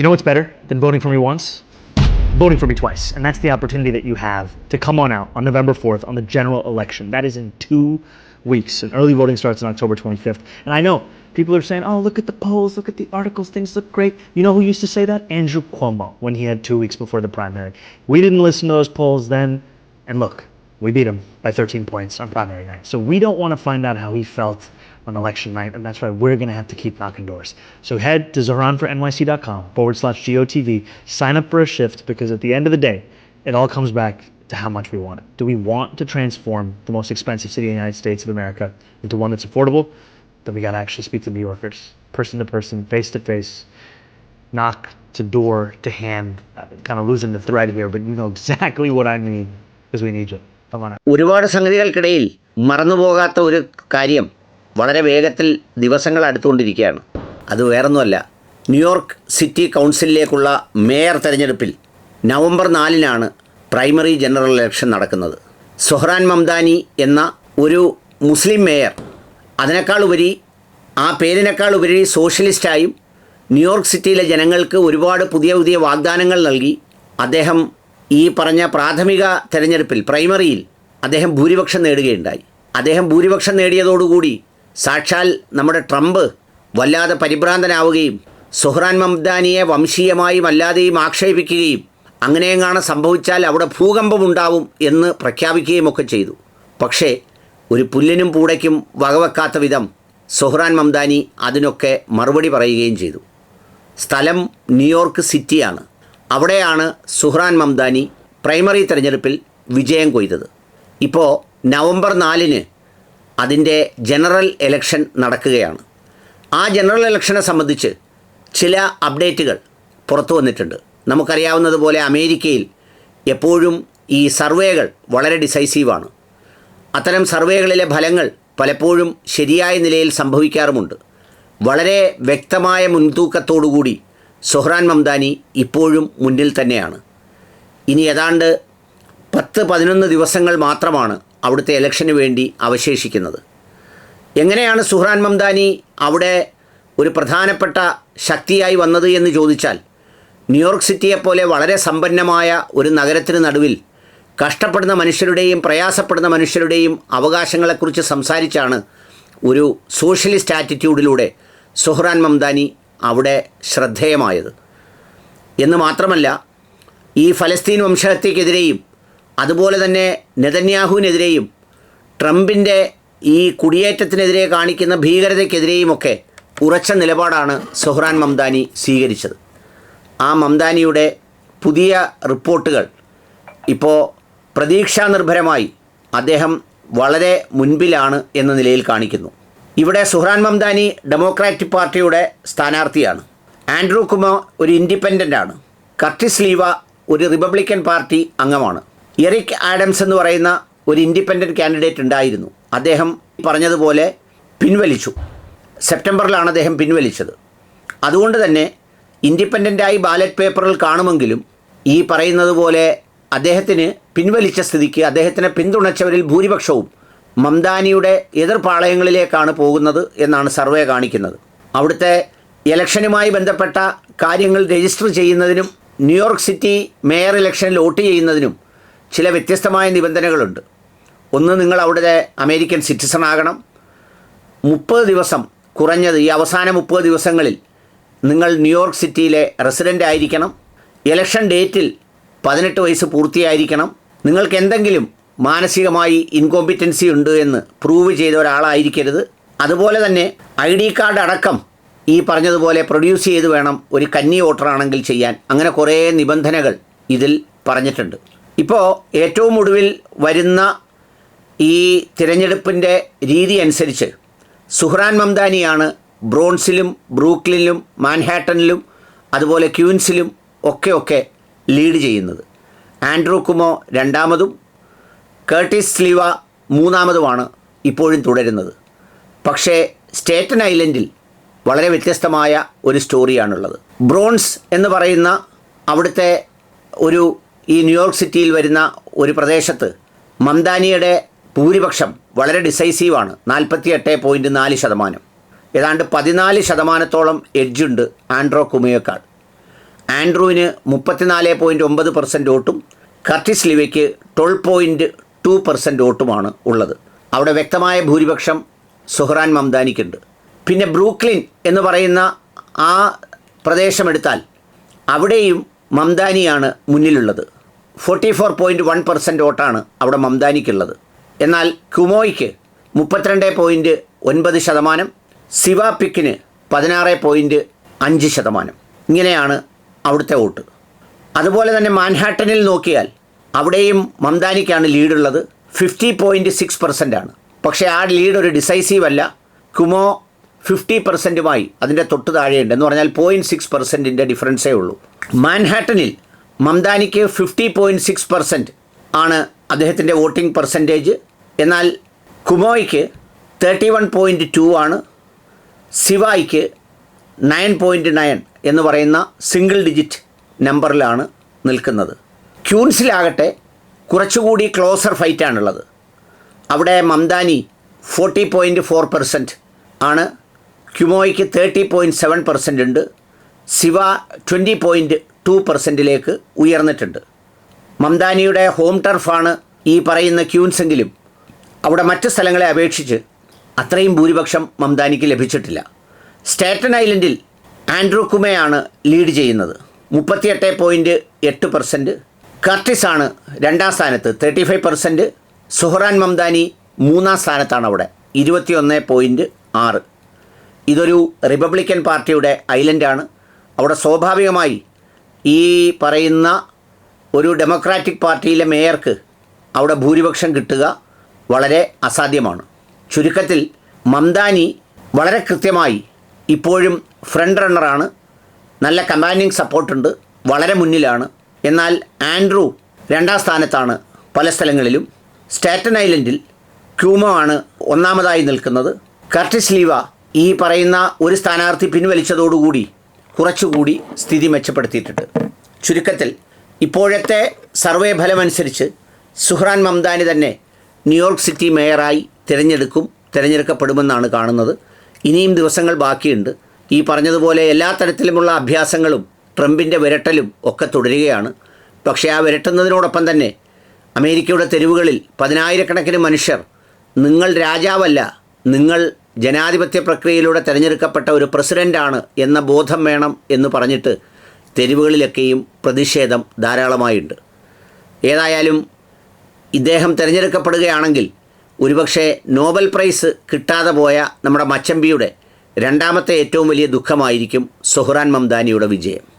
you know what's better than voting for me once? Voting for me twice. And that's the opportunity that you have to come on out on November 4th on the general election. That is in two weeks. And early voting starts on October 25th. And I know people are saying, oh, look at the polls, look at the articles, things look great. You know who used to say that? Andrew Cuomo when he had two weeks before the primary. We didn't listen to those polls then. And look, we beat him by 13 points on primary night. So we don't want to find out how he felt on election night, and that's why we're going to have to keep knocking doors. So head to zohranfornyc.com forward slash GOTV, sign up for a shift, because at the end of the day, it all comes back to how much we want it. Do we want to transform the most expensive city in the United States of America into one that's affordable? Then we got to actually speak to New Yorkers, person to person, face to face, knock to door to hand. I'm kind of losing the thread here, but you know exactly what I mean, because we need you. Come on. ഒരുപാട് സംഗതികൾക്കിടയിൽ മറന്നുപോകാത്ത ഒരു കാര്യം വളരെ വേഗത്തിൽ ദിവസങ്ങൾ അടുത്തുകൊണ്ടിരിക്കുകയാണ്. അത് വേറൊന്നുമല്ല. New York city കൗൺസിലിലേക്കുള്ള മേയർ തെരഞ്ഞെടുപ്പിൽ നവംബർ നാലിനാണ് പ്രൈമറി ജനറൽ ഇലക്ഷൻ നടക്കുന്നത്. സൊഹ്റാൻ മംദാനി എന്ന ഒരു മുസ്ലിം മേയർ അതിനേക്കാൾ ഉപരി ആ പേരിനേക്കാൾ ഉപരി സോഷ്യലിസ്റ്റായും ന്യൂയോർക്ക് സിറ്റിയിലെ ജനങ്ങൾക്ക് ഒരുപാട് പുതിയ പുതിയ വാഗ്ദാനങ്ങൾ നൽകി അദ്ദേഹം ഈ പറഞ്ഞ പ്രാഥമിക തെരഞ്ഞെടുപ്പിൽ പ്രൈമറിയിൽ അദ്ദേഹം ഭൂരിപക്ഷം നേടുകയുണ്ടായി. അദ്ദേഹം ഭൂരിപക്ഷം നേടിയതോടുകൂടി സാക്ഷാൽ നമ്മുടെ ട്രംപ് വല്ലാതെ പരിഭ്രാന്തനാവുകയും സുഹ്റാൻ മംദാനിയെ വംശീയമായും അല്ലാതെയും ആക്ഷേപിക്കുകയും അങ്ങനെയെങ്ങാണ് സംഭവിച്ചാൽ അവിടെ ഭൂകമ്പമുണ്ടാവും എന്ന് പ്രഖ്യാപിക്കുകയും ഒക്കെ ചെയ്തു. പക്ഷേ ഒരു പുല്ലിനും പൂടയ്ക്കും വകവെക്കാത്ത വിധം സുഹ്റാൻ മംദാനി അതിനൊക്കെ മറുപടി പറയുകയും ചെയ്തു. സ്ഥലം ന്യൂയോർക്ക് സിറ്റിയാണ്. അവിടെയാണ് സുഹ്റാൻ മംദാനി പ്രൈമറി തെരഞ്ഞെടുപ്പിൽ വിജയം കൊയ്തത്. ഇപ്പോൾ നവംബർ നാലിന് അതിന്റെ ജനറൽ ഇലക്ഷൻ നടക്കുകയാണ്. ആ ജനറൽ ഇലക്ഷനെ സംബന്ധിച്ച് ചില അപ്ഡേറ്റുകൾ പുറത്തു വന്നിട്ടുണ്ട്. നമുക്കറിയാവുന്നതുപോലെ അമേരിക്കയിൽ എപ്പോഴും ഈ സർവേകൾ വളരെ ഡിസൈസീവാണ്. അത്തരം സർവേകളിലെ ഫലങ്ങൾ പലപ്പോഴും ശരിയായ നിലയിൽ സംഭവിക്കാറുമുണ്ട്. വളരെ വ്യക്തമായ മുൻതൂക്കത്തോടുകൂടി സൊഹ്റാൻ മംദാനി ഇപ്പോഴും മുന്നിൽ തന്നെയാണ്. ഇനി ഏതാണ്ട് പത്ത് പതിനൊന്ന് ദിവസങ്ങൾ മാത്രമാണ് അവിടുത്തെ ഇലക്ഷന് വേണ്ടി അവശേഷിക്കുന്നത്. എങ്ങനെയാണ് സുഹ്രാൻ മംദാനി അവിടെ ഒരു പ്രധാനപ്പെട്ട ശക്തിയായി വന്നത് എന്ന് ചോദിച്ചാൽ ന്യൂയോർക്ക് സിറ്റിയെപ്പോലെ വളരെ സമ്പന്നമായ ഒരു നഗരത്തിന് നടുവിൽ കഷ്ടപ്പെടുന്ന മനുഷ്യരുടെയും പ്രയാസപ്പെടുന്ന മനുഷ്യരുടെയും അവകാശങ്ങളെക്കുറിച്ച് സംസാരിച്ചാണ് ഒരു സോഷ്യലിസ്റ്റ് ആറ്റിറ്റ്യൂഡിലൂടെ സുഹ്റാൻ മംദാനി അവിടെ ശ്രദ്ധേയമായത്. എന്ന് മാത്രമല്ല ഈ ഫലസ്തീൻ വംശഹത്യക്കെതിരെയും അതുപോലെ തന്നെ നെതന്യാഹുവിനെതിരെയും ട്രംപിന്റെ ഈ കുടിയേറ്റത്തിനെതിരെ കാണിക്കുന്ന ഭീകരതയ്ക്കെതിരെയുമൊക്കെ ഉറച്ച നിലപാടാണ് സൊഹ്റാൻ മംദാനി സ്വീകരിച്ചത്. ആ മംദാനിയുടെ പുതിയ റിപ്പോർട്ടുകൾ ഇപ്പോൾ പ്രതീക്ഷാനിർഭരമായി അദ്ദേഹം വളരെ മുൻപിലാണ് എന്ന നിലയിൽ കാണിക്കുന്നു. ഇവിടെ സുഹ്റാൻ മംദാനി ഡെമോക്രാറ്റിക് പാർട്ടിയുടെ സ്ഥാനാർത്ഥിയാണ്. ആൻഡ്രൂ കുമാർ ഒരു ഇൻഡിപെൻഡന്റ് ആണ്. കർട്ടിസ് ലീവ ഒരു റിപ്പബ്ലിക്കൻ പാർട്ടി അംഗമാണ്. എറിക് ആഡംസ് എന്ന് പറയുന്ന ഒരു ഇൻഡിപെൻഡന്റ് കാൻഡിഡേറ്റ് ഉണ്ടായിരുന്നു. അദ്ദേഹം പറഞ്ഞതുപോലെ പിൻവലിച്ചു. സെപ്റ്റംബറിലാണ് അദ്ദേഹം പിൻവലിച്ചത്. അതുകൊണ്ട് തന്നെ ഇൻഡിപെൻഡന്റായി ബാലറ്റ് പേപ്പറിൽ കാണുമെങ്കിലും ഈ പറയുന്നത് പോലെ അദ്ദേഹത്തിന് പിൻവലിച്ച സ്ഥിതിക്ക് അദ്ദേഹത്തിനെ പിന്തുണച്ചവരിൽ ഭൂരിപക്ഷവും മംദാനിയുടെ എതിർപാളയങ്ങളിലേക്കാണ് പോകുന്നത് എന്നാണ് സർവേ കാണിക്കുന്നത്. അവിടുത്തെ ഇലക്ഷനുമായി ബന്ധപ്പെട്ട കാര്യങ്ങൾ രജിസ്റ്റർ ചെയ്യുന്നതിനും ന്യൂയോർക്ക് സിറ്റി മേയർ ഇലക്ഷനിൽ വോട്ട് ചെയ്യുന്നതിനും ചില വ്യത്യസ്തമായ നിബന്ധനകളുണ്ട്. ഒന്ന് നിങ്ങൾ അവിടുത്തെ അമേരിക്കൻ സിറ്റിസൺ ആകണം. മുപ്പത് ദിവസം കുറഞ്ഞത് ഈ അവസാന മുപ്പത് ദിവസങ്ങളിൽ നിങ്ങൾ ന്യൂയോർക്ക് സിറ്റിയിലെ റെസിഡന്റ് ആയിരിക്കണം. ഇലക്ഷൻ ഡേറ്റിൽ പതിനെട്ട് വയസ്സ് പൂർത്തിയായിരിക്കണം. നിങ്ങൾക്ക് എന്തെങ്കിലും മാനസികമായി ഇൻകോമ്പിറ്റൻസി ഉണ്ട് എന്ന് പ്രൂവ് ചെയ്ത ഒരാളായിരിക്കരുത്. അതുപോലെ തന്നെ ഐ ഡി കാർഡ് അടക്കം ഈ പറഞ്ഞതുപോലെ പ്രൊഡ്യൂസ് ചെയ്ത് വേണം ഒരു കന്നി വോട്ടറാണെങ്കിൽ ചെയ്യാൻ. അങ്ങനെ കുറേ നിബന്ധനകൾ ഇതിൽ പറഞ്ഞിട്ടുണ്ട്. ഇപ്പോൾ ഏറ്റവും ഒടുവിൽ വരുന്ന ഈ തിരഞ്ഞെടുപ്പിന്റെ രീതി അനുസരിച്ച് സുഹ്റാൻ മംദാനിയാണ് ബ്രോൺസിലും ബ്രൂക്ലിനിലും മാൻഹാട്ടനിലും അതുപോലെ ക്യൂൻസിലും ഒക്കെ ഒക്കെ ലീഡ് ചെയ്യുന്നത്. ആൻഡ്രൂ കുമോ രണ്ടാമതും കേർട്ടിസ് സ്ലിവ മൂന്നാമതുമാണ് ഇപ്പോഴും തുടരുന്നത്. പക്ഷേ സ്റ്റേറ്റൻ ഐലൻഡിൽ വളരെ വ്യത്യസ്തമായ ഒരു സ്റ്റോറിയാണുള്ളത്. ബ്രോൺസ് എന്ന് പറയുന്ന അവിടുത്തെ ഒരു ഈ ന്യൂയോർക്ക് സിറ്റിയിൽ വരുന്ന ഒരു പ്രദേശത്ത് മംദാനിയുടെ ഭൂരിപക്ഷം വളരെ ഡിസൈസീവാണ്. നാൽപ്പത്തി എട്ട് പോയിന്റ് നാല് ശതമാനം. ഏതാണ്ട് പതിനാല് ശതമാനത്തോളം എഡ്ജുണ്ട് ആൻഡ്രോ കുമിയേക്കാൾ ആൻഡ്രൂവിന് മുപ്പത്തിനാല് പോയിന്റ് ഒമ്പത് പെർസെന്റ് വോട്ടും കർട്ടിസ് ലിവയ്ക്ക് ട്വൽവ് പോയിന്റ് ടു പെർസെന്റ് വോട്ടുമാണ് ഉള്ളത്. അവിടെ വ്യക്തമായ ഭൂരിപക്ഷം സുഹ്റാൻ മംദാനിക്കുണ്ട്. പിന്നെ ബ്രൂക്ലിൻ എന്ന് പറയുന്ന ആ പ്രദേശമെടുത്താൽ അവിടെയും മംദാനിയാണ് മുന്നിലുള്ളത്. Forty four point one percent വോട്ടാണ് അവിടെ മംദാനിക്കുള്ളത്. എന്നാൽ കുമോയ്ക്ക് മുപ്പത്തിരണ്ട് പോയിന്റ് ഒൻപത് ശതമാനം സിവാപിക്കിന് പതിനാറ് പോയിന്റ് അഞ്ച് ശതമാനം. ഇങ്ങനെയാണ് അവിടുത്തെ വോട്ട്. അതുപോലെ തന്നെ മാൻഹാട്ടനിൽ നോക്കിയാൽ അവിടെയും മംദാനിക്കാണ് ലീഡുള്ളത്. ഫിഫ്റ്റി പോയിന്റ് സിക്സ് പെർസെന്റ് പക്ഷേ ആ ലീഡ് ഒരു ഡിസൈസീവ് അല്ല. കുമോ ഫിഫ്റ്റി പെർസെന്റുമായി അതിന്റെ തൊട്ട് താഴെയുണ്ട്. എന്ന് പറഞ്ഞാൽ പോയിന്റ് സിക്സ് പെർസെന്റിന്റെ ഡിഫറൻസേ ഉള്ളൂ. മാൻഹാട്ടനിൽ മംദാനിക്ക് ഫിഫ്റ്റി പോയിന്റ് സിക്സ് പെർസെന്റ് ആണ് അദ്ദേഹത്തിന്റെ വോട്ടിംഗ് പെർസെന്റേജ് എന്നാൽ കുമോയ്ക്ക് തേർട്ടി വൺ പോയിന്റ് ടു ആണ്. സിവായിക്ക് നയൻ പോയിന്റ് നയൻ എന്ന് പറയുന്ന സിംഗിൾ ഡിജിറ്റ് നമ്പറിലാണ് നിൽക്കുന്നത്. ക്യൂൻസിലാകട്ടെ കുറച്ചുകൂടി ക്ലോസർ ഫൈറ്റാണുള്ളത് അവിടെ Mamdani forty point four percent ആണ് ക്യുമോയ്ക്ക് തേർട്ടി പോയിന്റ് സെവൻ പെർസെന്റ് ഉണ്ട്. സിവ ട്വന്റി പോയിന്റ് ടു പെർസെന്റിലേക്ക് ഉയർന്നിട്ടുണ്ട്. മംദാനിയുടെ ഹോം ടർഫാണ് ഈ പറയുന്ന ക്യൂൻസെങ്കിലും. അവിടെ മറ്റ് സ്ഥലങ്ങളെ അപേക്ഷിച്ച് അത്രയും ഭൂരിപക്ഷം മംദാനിക്ക് ലഭിച്ചിട്ടില്ല. സ്റ്റേറ്റൻ ഐലൻഡിൽ ആൻഡ്രൂ കുമേയാണ് ലീഡ് ചെയ്യുന്നത്. മുപ്പത്തിയെട്ട് പോയിന്റ് എട്ട് പെർസെന്റ് കർട്ടിസാണ് രണ്ടാം സ്ഥാനത്ത്. Thirty five percent Zohran Mamdani മൂന്നാം സ്ഥാനത്താണ് അവിടെ. ഇരുപത്തിയൊന്ന് പോയിന്റ് ആറ്. ഇതൊരു റിപ്പബ്ലിക്കൻ പാർട്ടിയുടെ ഐലൻഡാണ്. അവിടെ സ്വാഭാവികമായി ഈ പറയുന്ന ഒരു ഡെമോക്രാറ്റിക് പാർട്ടിയിലെ മേയർക്ക് അവിടെ ഭൂരിപക്ഷം കിട്ടുക വളരെ അസാധ്യമാണ്. ചുരുക്കത്തിൽ മംദാനി വളരെ കൃത്യമായി ഇപ്പോഴും ഫ്രണ്ട് റണ്ണറാണ് നല്ല കമാൻഡിങ് സപ്പോർട്ടുണ്ട് വളരെ മുന്നിലാണ്. എന്നാൽ ആൻഡ്രൂ രണ്ടാം സ്ഥാനത്താണ് പല സ്ഥലങ്ങളിലും. സ്റ്റാറ്റൻ ഐലൻഡിൽ ക്യൂമോ ആണ് ഒന്നാമതായി നിൽക്കുന്നത്. കർട്ടിസ് ലീവ ഈ പറയുന്ന ഒരു സ്ഥാനാർത്ഥി പിൻവലിച്ചതോടുകൂടി കുറച്ചുകൂടി സ്ഥിതി മെച്ചപ്പെടുത്തിയിട്ടുണ്ട്. ചുരുക്കത്തിൽ ഇപ്പോഴത്തെ സർവേ ഫലമനുസരിച്ച് സുഹ്റാൻ മംദാനി തന്നെ ന്യൂയോർക്ക് സിറ്റി മേയറായി തിരഞ്ഞെടുക്കും തിരഞ്ഞെടുക്കപ്പെടുമെന്നാണ് കാണുന്നത്. ഇനിയും ദിവസങ്ങൾ ബാക്കിയുണ്ട്. ഈ പറഞ്ഞതുപോലെ എല്ലാ തരത്തിലുമുള്ള അഭ്യാസങ്ങളും ട്രംപിന്റെ വിരട്ടലും ഒക്കെ തുടരുകയാണ്. പക്ഷേ ആ വിരട്ടുന്നതിനോടൊപ്പം തന്നെ അമേരിക്കയുടെ തെരുവുകളിൽ പതിനായിരക്കണക്കിന് മനുഷ്യർ നിങ്ങൾ രാജാവല്ല നിങ്ങൾ ജനാധിപത്യ പ്രക്രിയയിലൂടെ തിരഞ്ഞെടുക്കപ്പെട്ട ഒരു പ്രസിഡന്റാണ് എന്ന ബോധം വേണം എന്ന് പറഞ്ഞിട്ട് തെരുവുകളിലൊക്കെയും പ്രതിഷേധം ധാരാളമായുണ്ട്. ഏതായാലും ഇദ്ദേഹം തിരഞ്ഞെടുക്കപ്പെടുകയാണെങ്കിൽ ഒരുപക്ഷെ നോബൽ പ്രൈസ് കിട്ടാതെ പോയ നമ്മുടെ മച്ചമ്പിയുടെ രണ്ടാമത്തെ ഏറ്റവും വലിയ ദുഃഖമായിരിക്കും സുഹ്റാൻ മംദാനിയുടെ വിജയം.